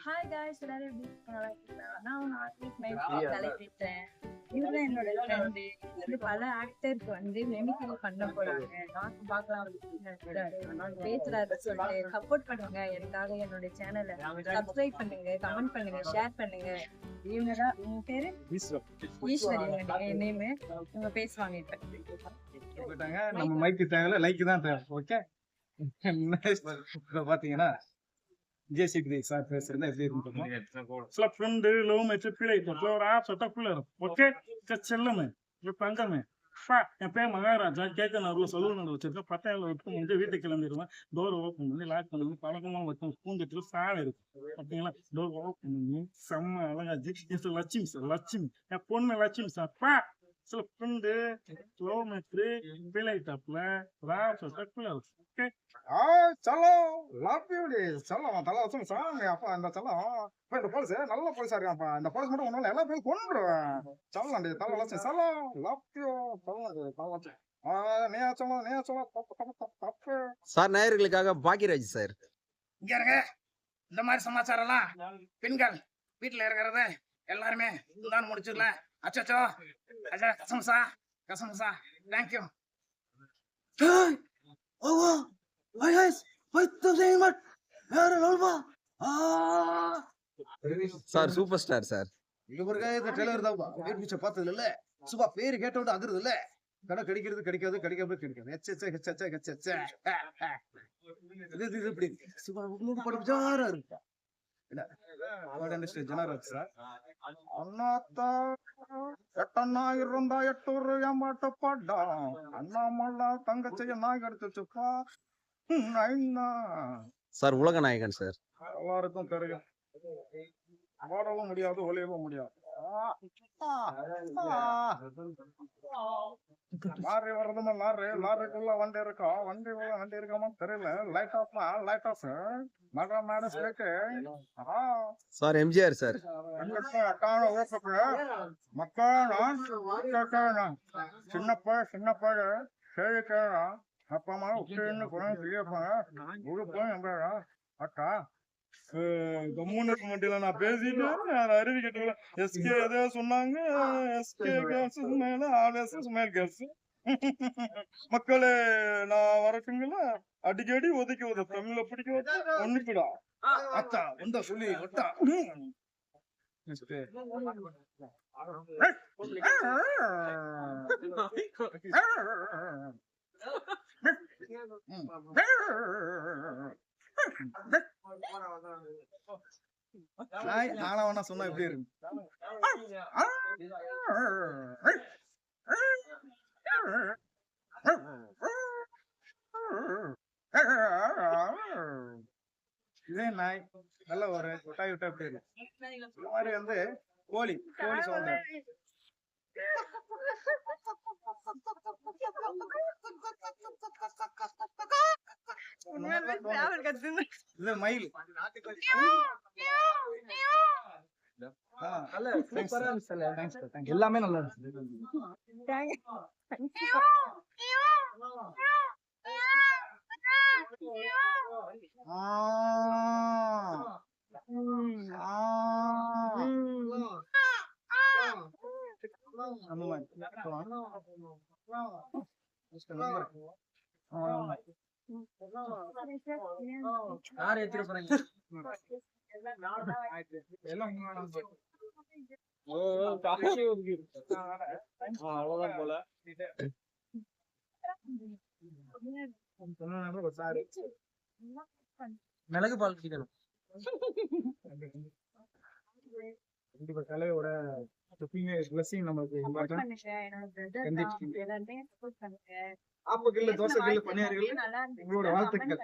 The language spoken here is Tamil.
ஹாய் காய்ஸ் எல்லாரும் எப்படி? நல்லா இருக்கீங்களா? நான் உங்க ஆத்மிக் மைத்ரி கலைப்பிட்டேன். இவரு தான் என்னோட friend. வந்து பல ஆக்டருக்கு வந்து மெமிக்ரி பண்ண போறாங்க. நாக்கு பார்க்கலாம் பேசுறாரு சொல்லிட்டு சப்போர்ட் பண்ணுங்க. எனக்காக என்னோட சேனலை சப்ஸ்கிரைப் பண்ணுங்க கமெண்ட் பண்ணுங்க ஷேர் பண்ணுங்க. இவங்க தான் உங்க பேரு? ஈஸ்வரி நேம் இவங்க பேசுவாங்க இப்ப. நம்ம மைக்கு தேவையில்ல லைக் தான் தேவை. ஓகே பாத்தீங்கன்னா ஜேசிபி சார் பேசுறது எப்படி இருக்கும் சில ஃப்ரெண்டு லவ் மேட்ச் பிள்ளை தொட்டில் ஒரு ஆப் சட்டா பிள்ளை ஓகே செல்லமே என் பேர் மகாராஜா. கேட்க நான் அவ்வளோ வச்சிருக்கேன். விட்டு முடிஞ்சு வீட்டுக்கு கிளம்பிடுவேன். டோர் ஓப்பன் பண்ணி லாக் பண்ணி பழக்கமாக வச்சோம் பூந்துட்டு இருக்கும் பார்த்தீங்களா? டோர் ஓப்பன் பண்ணி செம்ம என் லட்சுமி சார் லட்சுமி. என் பொண்ணு லட்சுமி சார் பா சில ஃப்ரெண்டு லவ் மேட்ச் பிள்ளை டாப்ல ராப் சட்டா பிள்ளை ஓகே ஆ செல்லம். லவ் யூ டி செல்லம் தலை வச்சு சாங்க அப்பா இந்த அப்பா, இந்த போலீஸ் நல்ல போலீஸா இருக்கான்ப்பா இந்த போலீஸ் மட்டும் ஒண்ணும் எல்லா பேரும் கொண்டுடுவேன் செல்லம் டி தலை வச்சு செல்லம். லவ் யூ செல்லம் டி தலை சார் நேயர்களுக்காக பாக்கியராஜ் சார் இங்க இருங்க. இந்த மாதிரி சமாச்சாரம்லாம் பெண்கள் வீட்டுல இருக்கிறத எல்லாருமே தான் முடிச்சிடல அச்சோ அச்சா கசமசா கசமசா. தேங்க்யூ ஓவோ வயஸ் வைத்து செய்யுங்கள் வேற லோல்வா சார் சூப்பர் ஸ்டார் சார் இந்த டெய்லர் தான் வீட் பிச்சை பார்த்தது இல்ல. சும்மா பேரு கேட்ட விட்டு அதிருது இல்ல. கடை கடிக்கிறது கிடைக்காது கிடைக்காம கிடைக்காது எச்ச எச்ச எச்ச எச்ச எச்ச எச்ச இது இது இப்படி. சும்மா உங்களுக்கு படிச்சாரா இருக்கா? ஜனராஜ் சார் அண்ணாத்தா எட்டண்ணா இருந்தா எட்டூர் ஏமாட்ட பாட்டான் அண்ணாமல்லா தங்கச்சிய நாய் எடுத்துச்சுப்பா சார் உலக நாயகன் சார் எல்லாருக்கும் தெரியும் ஓடவும் முடியாது ஒளியவும் முடியாது லாரி வர்றதுமா லாரி லாரிக்குள்ள வண்டி இருக்கா? வண்டி உள்ள வண்டி இருக்காம தெரியல. லைட் ஆஃப் லைட் ஆஃப் மட மேட சேர்க்கு சார் எம்ஜிஆர் சார். அக்கான ஊருக்கு? மக்கள் சின்னப்ப சின்னப்ப சேவிக்கிறா அப்பா அம்மா உட்கார்ந்து குழந்தை செய்யப்பாங்க உழுப்போம் எங்கடா அக்கா கம்முன்னு இருக்க நான் பேசிட்டேன் நான் அருவி எஸ்கே ஏதோ சொன்னாங்க. எஸ்கே கேர்ள்ஸ் மேல ஆவேஸ் சுமேல் கேர்ள்ஸ் மக்களே நான் வரட்டுங்களா அடிக்கடி ஒதுக்கி ஒரு தமிழ்ல பிடிக்க ஒண்ணுக்குடா அத்தா வந்தா சொல்லி ஒட்டா நாய் நானா வேணா சொன்னா எப்படி இருக்கு இதே நாய் நல்ல ஒரு விட்டாய் விட்டா எப்படி இருக்கு இந்த மாதிரி வந்து கோழி கோழி சவுண்ட். இது மயில் ஆ, thank you. எல்லாமே நல்லா இருந்துச்சு யார் ஏத்திர போறீங்க எல்லாம் போல மிளகு பால் கீழே கண்டிப்பா கலையோட blessing நமக்கு important. பண்ணுங்க என்னோட brother கண்டிப்பா. தான். எல்லாருமே support பண்ணுங்க ஆப்ப கில்லு, தோசை கில்லு, பணியாரம் கில்லு. நல்லா இருந்துச்சு. உங்களோட வாழ்த்துக்கள்.